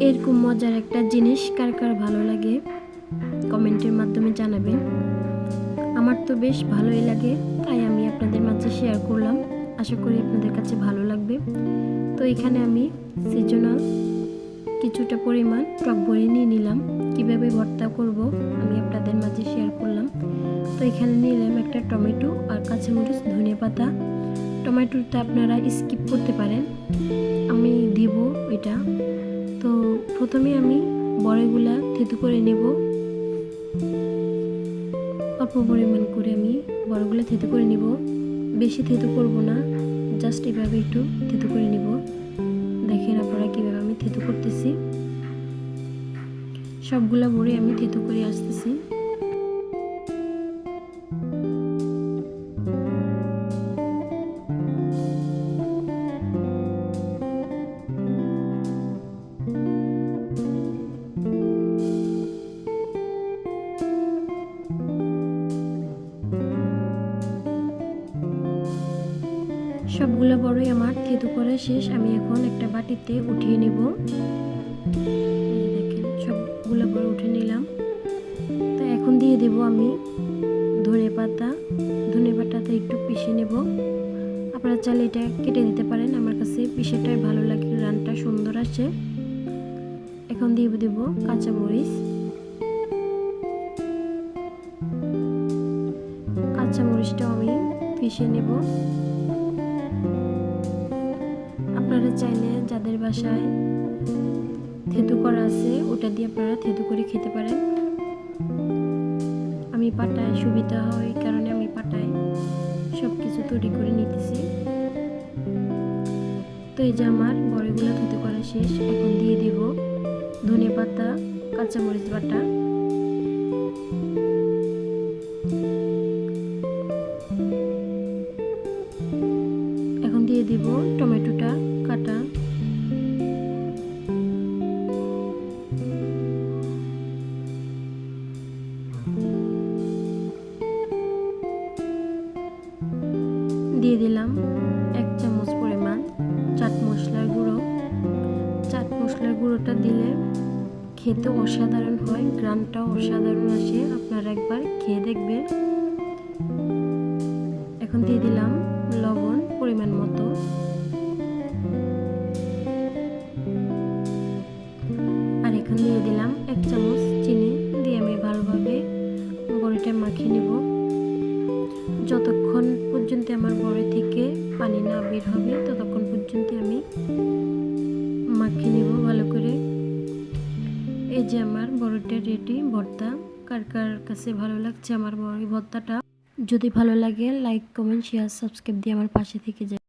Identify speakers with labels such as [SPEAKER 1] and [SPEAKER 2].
[SPEAKER 1] এরকম মজার একটা জিনিস কার কার ভালো লাগে, কমেন্টের মাধ্যমে জানাবেন। আমার তো বেশ ভালোই লাগে, তাই আমি আপনাদের মাঝে শেয়ার করলাম। আশা করি আপনাদের কাছে ভালো লাগবে। তো এখানে আমি সিজনাল কিছুটা পরিমাণ টক বড়ি নিয়ে নিলাম। কীভাবে ভর্তা করব আমি আপনাদের মাঝে শেয়ার করলাম। তো এখানে নিলাম একটা টমেটো আর কাঁচামরিচ, ধনিয়া পাতা। টমেটোটা আপনারা স্কিপ করতে পারেন। আমি দিব এটা। তো প্রথমে আমি বড়াইগুলা থেতু করে নেব। অল্প পরিমাণ করে আমি বড়গুলা থেতু করে নিব। বেশি থেতু করব না জাস্ট এভাবে একটু থেতু করে নিব। দেখেন আপনারা কীভাবে আমি থেতু করতেছি। সবগুলা বড়ি আমি থেতু করে আসতেছি। সবগুলো বড়ই আমার থেতু করা শেষ আমি এখন একটা বাটিতে উঠিয়ে নিব। দেখেন, সবগুলো বড় উঠে নিলাম। তো এখন দিয়ে দেব আমি ধনে পাতা। ধনে পাতাতে একটু পিষে নেব। আপনারা চাইলে এটা কেটে দিতে পারেন, আমার কাছে পিসেটাই ভালো লাগে, রানটা সুন্দর আসে। এখন দিয়ে দেব কাঁচামরিচ। কাঁচামরিচটাও আমি পিষে নেব। আপনারা চাইলে যাদের বাসায় থেতু করা আছে, ওটা দিয়ে আপনারা থেতু করে খেতে পারেন। আমি পাটায় সুবিধা হয় কারণে আমি পাটায় সব কিছু তৈরি করে নিতেছি। তো এই যে আমার বড়গুলো থেতু করা শেষ, এখন দিয়ে দিব ধনে পাতা, কাঁচামরিচ বাটা। এখন দিয়ে দিব টমেটোটা। দিয়ে দিলাম এক চামচ পরিমাণ চাট মশলার গুঁড়ো। চাট মশলার গুঁড়োটা দিলে খেতে অসাধারণ হয় গ্রামটাও অসাধারণ আসে। আপনারা একবার খেয়ে দেখবেন। এখন দিয়ে দিলাম বের হবে, ততক্ষণ পর্যন্ত আমি মাখিয়ে নেব ভালো করে। এই যে আমার বড়টা রেডি ভর্তা, কার কার কাছে ভালো লাগছে আমার বড় ভর্তাটা? যদি ভালো লাগে লাইক কমেন্ট শেয়ার সাবস্ক্রাইব দিয়ে আমার পাশে থেকে যায়